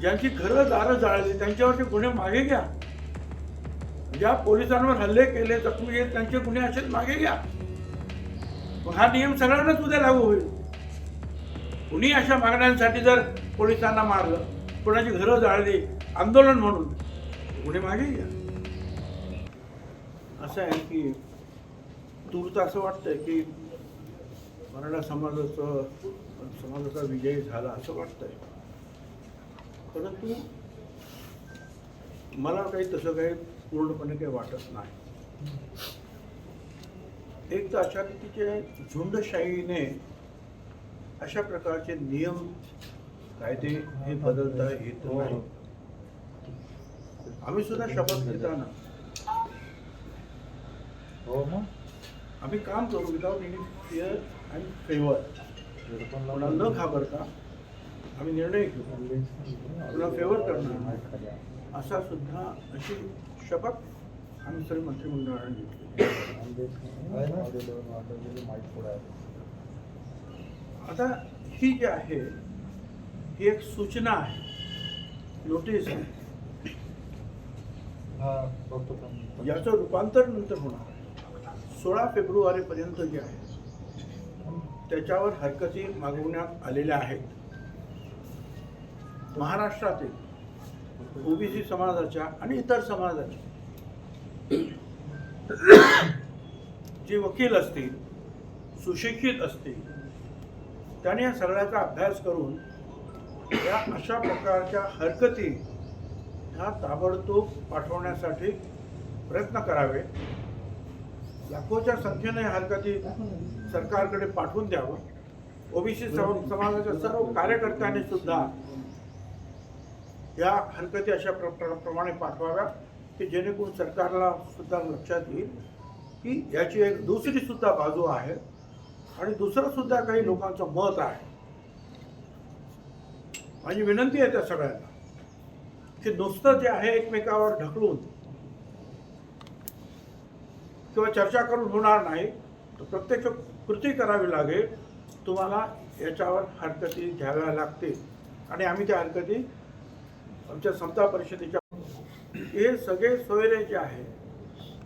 ज्यांची घरं दारं जाळली त्यांच्यावरचे गुन्हे मागे घ्या. ज्या पोलिसांवर हल्ले केले जखमी आहेत त्यांचे गुन्हे असेल मागे घ्या. मग हा नियम सगळ्यांनाच उद्या लागू होईल. कुणी अशा मागण्यांसाठी जर पोलिसांना मारलं कोणाची घरं जाळली आंदोलन म्हणून गुन्हे मागे घ्या. असं आहे की तूर्त असं वाटतंय की मराठा समाजाचं समाजाचा विजय झाला असं वाटतंय. परंतु मला काही तसं काही पूर्णपणे काही वाटत नाही. एक तर अशा रीतीचे झुंडशाहीने अशा प्रकारचे नियम कायदे हे बदलता येत नाही. आम्ही सुद्धा शपथ घेताना. हो आम्ही काम करू without any fear and favour कोणाला न घाबरता आम्ही निर्णय घेऊ. तुला फेवर करणार. असा सुद्धा अशी शपथ आम्ही सर्व मंत्रिमंडळाने घेतली आता ही जी आहे ही एक सूचना आहे. नोटीस आहे. याचं रूपांतर नंतर होणार. सोळा फेब्रुवारीपर्यंत जे आहे त्याच्यावर हरकती मागवण्यात आलेल्या आहेत. महाराष्ट्रातील ओबीसी समाजाच्या आणि इतर समाजाच्या जे वकील असतील सुशिक्षित असतील त्याने या सगळ्याचा अभ्यास करून या अशा प्रकारच्या हरकती ह्या ताबडतोब पाठवण्यासाठी प्रयत्न करावे. लाखोच्या संख्येने हरकती सरकारकडे पाठवून द्यावं. ओबीसी समाजाच्या सर्व कार्यकर्त्यांनी सुद्धा या हरकती अशा प्र प्रमाणे पाठवाव्या की जेणेकरून सरकारला सुद्धा लक्षात येईल की याची एक दुसरी सुद्धा बाजू आहे आणि दुसरं सुद्धा काही लोकांचं मत आहे. माझी विनंती आहे त्या सगळ्यांना की नुसतं जे आहे एकमेकावर ढकलून किंवा चर्चा करून होणार नाही तर प्रत्यक्ष कृती करावी लागेल. तुम्हाला याच्यावर हरकती घ्याव्या लागतील. आणि आम्ही त्या हरकती आमच्या समता परिषदेच्या हे सगळे सोयरे जे आहे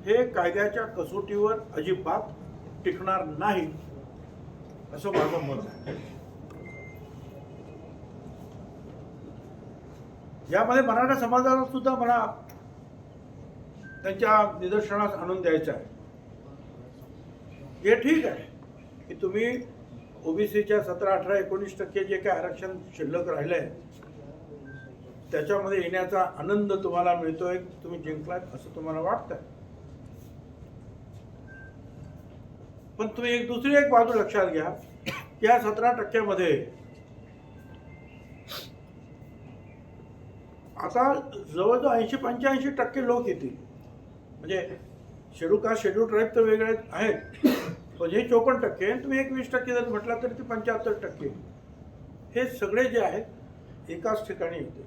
हे कायद्याच्या कसोटीवर अजिबात टिकणार नाही असं माझं मत आहे. यामध्ये मराठा समाजाला सुद्धा मला त्यांच्या निदर्शनास आणून द्यायचं आहे. हे ठीक आहे की तुम्ही ओबीसीच्या सतरा अठरा एकोणीस टक्के जे काय आरक्षण शिल्लक राहिलं आहे त्याच्यामध्ये येण्याचा आनंद तुम्हाला मिळतोय तुम्ही जिंकलात असं तुम्हाला वाटतंय. पण तुम्ही एक दुसरी एक बाजू लक्षात घ्या या सतरा टक्क्यामध्ये आता जवळजवळ ऐंशी पंच्याऐंशी टक्के लोक येतील. म्हणजे शेड्यूल कास्ट शेड्यूल ट्राईब तर वेगळे आहेत पण हे चोपन्न टक्के तुम्ही एक वीस टक्के जर म्हटला तरी ते पंच्याहत्तर टक्के. हे सगळे जे आहेत एकाच ठिकाणी येते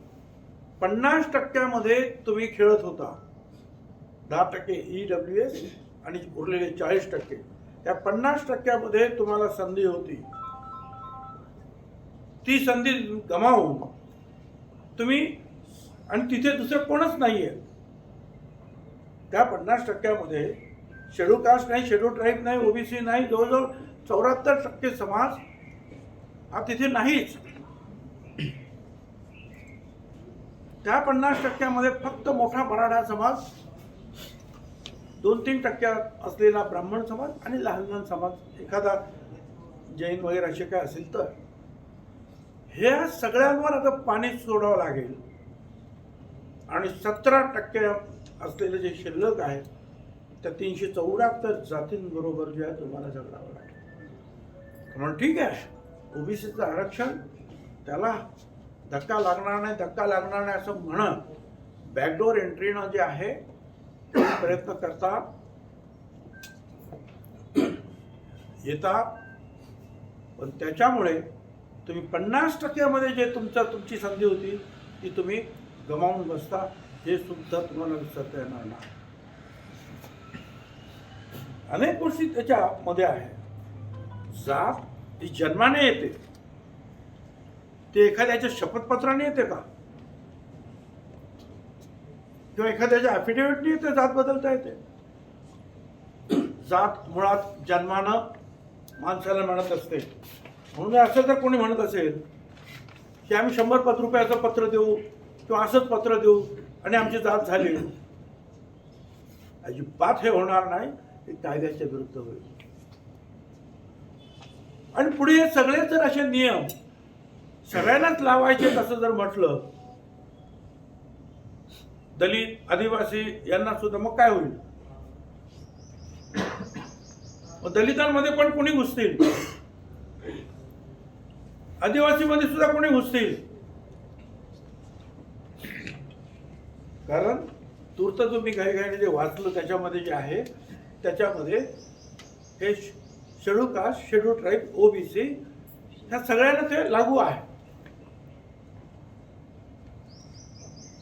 पन्नास टक्क्यामध्ये तुम्ही खेळत होता. दहा टक्के ई डब्ल्यू एस आणि उरलेले चाळीस टक्के. त्या पन्नास टक्क्यामध्ये तुम्हाला संधी होती. ती संधी गमावून तुम्ही आणि तिथे दुसरं कोणच नाही आहे त्या पन्नास टक्क्यामध्ये शेड्यू कास्ट नाही शेड्यू ट्राईब नाही ओबीसी नाही जवळजवळ चौऱ्याहत्तर टक्के समाज हा तिथे नाहीच. त्या पन्नास टक्क्यामध्ये फक्त मोठा मराठा समाज दोन तीन टक्क्यात असलेला ब्राह्मण समाज आणि लहान लहान समाज एखादा जैन वगैरे असे काय असेल तर. ह्या सगळ्यांवर आता पाणी सोडावं लागेल. आणि सतरा टक्के असलेले जे शिल्लक आहेत त्या तीनशे चौऱ्याहत्तर जातींबरोबर जे आहे तुम्हाला झगडावं लागेल. म्हणून ठीक आहे ओबीसीचं आरक्षण त्याला धक्का लागणार नाही धक्का लागणार नाही असं म्हणत बॅकडोर एंट्रीनं जे आहे ते प्रयत्न करता येतात पण त्याच्यामुळे तुम्ही पन्नास टक्क्यामध्ये जे तुमचं तुमची संधी होती ती तुम्ही गमावून बसता. हे सुद्धा तुम्हाला विसरता येणार नाही. अनेक गोष्टी त्याच्यामध्ये आहे जात ही जन्माने येते. ते एखाद्याच्या शपथपत्राने येते का? किंवा एखाद्याच्या ॲफिडेव्हिटने येते जात बदलता येते? जात मुळात जन्मानं माणसाला म्हणत असते. म्हणून असं जर कोणी म्हणत असेल की आम्ही शंभर पत रुपयाचं पत्र देऊ किंवा असंच पत्र देऊ आणि आमची जात झाली अजिबात हे होणार नाही हे कायद्याच्या विरुद्ध होईल. आणि पुढे हे सगळे जर असे नियम सगळ्यांनाच लावायचे असं जर म्हटलं दलित आदिवासी यांना सुद्धा मग काय होईल? मग दलितांमध्ये पण कोणी घुसतील? आदिवासीमध्ये सुद्धा कोणी घुसतील? कारण तूर्त तुम्ही काही काही जे वाचलं त्याच्यामध्ये जे आहे त्याच्यामध्ये हे schedule caste schedule tribe OBC ह्या सगळ्यांना ते लागू आहे.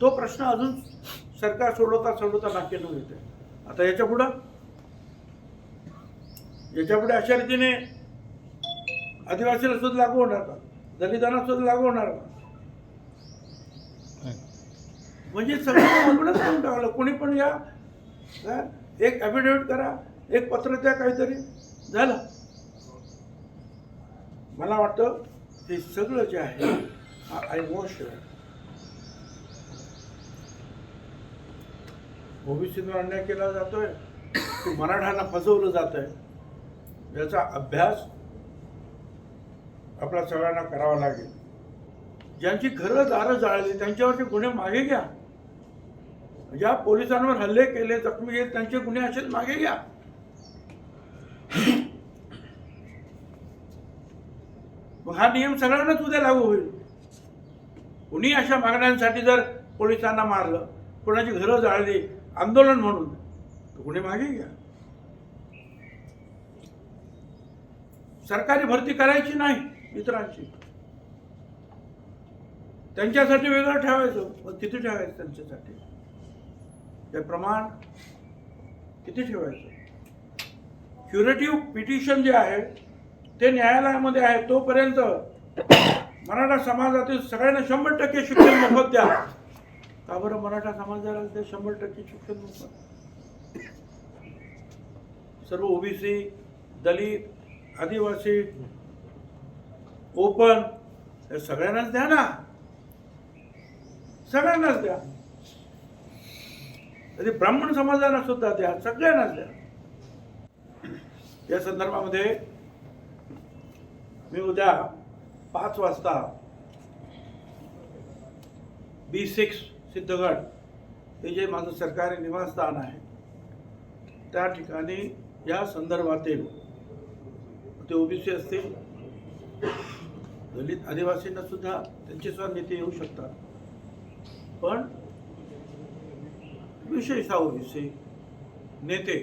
तो प्रश्न अजून सरकार सोडवता सोडवता नाकेनं येते आता याच्या पुढं? याच्यापुढे अशा रीतीने आदिवासीला सुद्धा लागू होणार का? दलितांना सुद्धा लागू होणार का? म्हणजे सगळं अवघडच करून टाकलं. कोणी पण या? एक ॲफिडेव्हिट करा एक पत्र द्या काहीतरी. झालं. मला वाटतं हे सगळं जे आहे आय वॉश ओबीसीवर अन्याय केला जातोय तो मराठ्यांना फसवलं जात आहे याचा अभ्यास आपल्या सगळ्यांना करावा लागेल. ज्यांची घरं दारं जाळली त्यांच्यावरचे गुन्हे मागे घ्या. ज्या पोलिसांवर हल्ले केले जखमी केले त्यांचे गुन्हे असेच मागे घ्या. मग हा नियम सगळ्यांनाच उद्या लागू होईल. कुणी अशा मागण्यांसाठी जर पोलिसांना मारलं कोणाची घरं जाळली आंदोलन म्हणून. तर गुन्हे मागे घ्या सरकारी भरती करायची नाही इतरांची त्यांच्यासाठी वेगळं ठेवायचं. मग किती ठेवायचं त्यांच्यासाठी? ते प्रमाण किती ठेवायचं? क्युरेटिव्ह पिटिशन जे आहे ते न्यायालयामध्ये आहे. तोपर्यंत मराठा समाजातील सगळ्यांना शंभर टक्के शिक्षण मोफत द्या. का बरं मराठा समाजाला ते शंभर टक्के शिक्षण नव्हतं? सर्व ओबीसी दलित आदिवासी ओपन हे सगळ्यांनाच द्या ना. सगळ्यांनाच द्या. तरी ब्राह्मण समाजाला सुद्धा द्या सगळ्यांनाच द्या. या संदर्भामध्ये मी उद्या पाच वाजता बी सिक्स सिद्धगड हे जे माझं सरकारी निवासस्थान आहे त्या ठिकाणी या संदर्भातील ते ओबीसी असतील दलित आदिवासींना सुद्धा त्यांचे सुद्धा नेते येऊ शकतात. पण विशेषतः ओबीसी नेते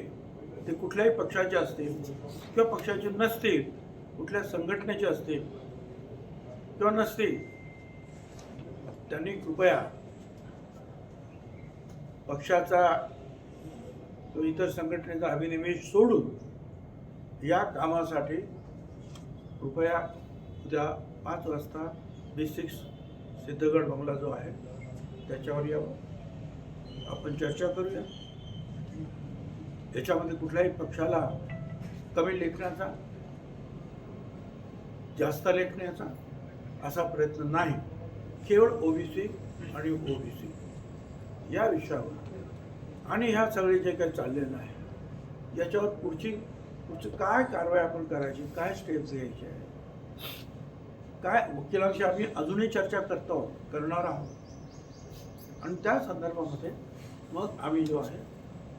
ते कुठल्याही पक्षाचे असतील किंवा पक्षाचे नसतील कुठल्या संघटनेचे असतील किंवा नसतील त्यांनी कृपया पक्षाचा तो इतर संघटनेचा अभिनिवेश सोडून या कामासाठी कृपया उद्या पाच वाजता बी सिक्स सिद्धगड बंगला जो आहे त्याच्यावर यावं आपण चर्चा करूया. याच्यामध्ये कुठल्याही पक्षाला कमी लेखण्याचा जास्त लेखण्याचा असा प्रयत्न नाही. केवळ ओबीसी आणि ओबीसी. या विषयावर. आणि ह्या सगळे जे काही चाललेलं आहे याच्यावर पुढची पुढची काय कारवाई आपण करायची काय स्टेप्स घ्यायचे आहे काय वकिलांशी आम्ही अजूनही चर्चा करतो करणार आहोत. आणि त्या संदर्भामध्ये मग आम्ही जो आहे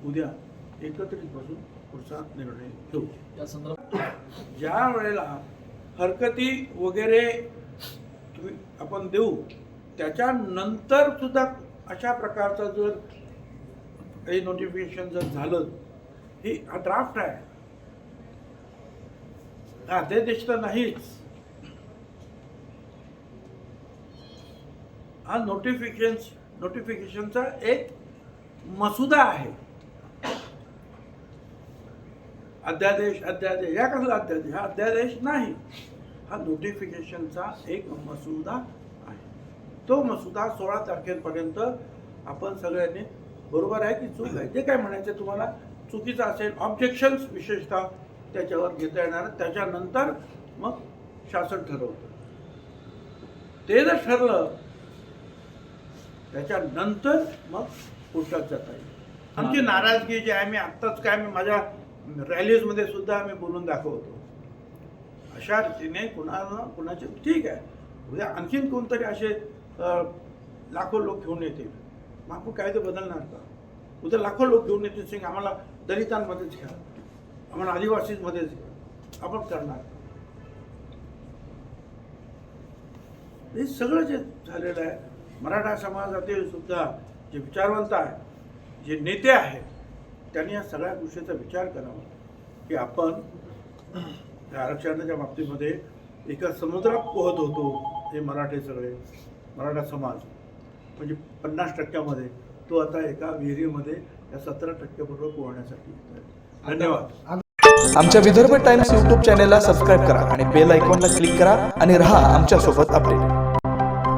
उद्या एकत्रित बसून पुढचा निर्णय घेऊ. या संदर्भात ज्या वेळेला हरकती वगैरे तुम्ही आपण देऊ त्याच्यानंतर सुद्धा अशा प्रकारचा जर काही नोटिफिकेशन जर झालं ही हा ड्राफ्ट आहे. अध्यादेश तर नाहीच. हा नोटिफिकेशन नोटिफिकेशनचा एक मसुदा आहे. अध्यादेश अध्यादेश या कसला अध्यादेश हा अध्यादेश नाही. हा नोटिफिकेशनचा एक मसुदा तो मसुदा सोळा तारखेपर्यंत आपण सगळ्यांनी बरोबर आहे की चूक आहे? जे काय म्हणायचं तुम्हाला चुकीचं असेल ऑब्जेक्शन्स विशेषतः त्याच्यावर घेता येणार. त्याच्यानंतर मग शासन ठरवतं. ते जर ठरलं त्याच्यानंतर मग पुढच्यात जाता येईल. आमची नाराजगी जी आहे मी आत्ताच काय मी माझ्या रॅलीजमध्ये सुद्धा मी बोलून दाखवतो. अशा रीतीने कुणाला कुणाचे ठीक आहे. उद्या आणखीन कोणतरी असे लाखो लोक घेऊन येतील. मग आपण कायदे बदलणार का? उद्या लाखो लोक घेऊन येतील सिंग. आम्हाला दलितांमध्येच घ्या. आम्हाला आदिवासीमध्येच घ्या. आपण करणार. हे सगळं जे झालेलं आहे मराठा समाजातील सुद्धा जे विचारवंत आहे जे नेते आहेत त्यांनी या सगळ्या गोष्टीचा विचार करावा. की आपण त्या आरक्षणाच्या बाबतीमध्ये एका समुद्रात पोहत होतो हे मराठे सगळे. मराठा समाज म्हणजे पन्नास टक्क्यामध्ये तो आता एका विहिरीमध्ये या सतरा टक्क्याबरोबर पोहण्यासाठी धन्यवाद. आमच्या विदर्भ टाइम्स यूट्यूब चॅनेलला सबस्क्राईब करा आणि बेल आयकॉनला क्लिक करा आणि राहा आमच्यासोबत अपडेट.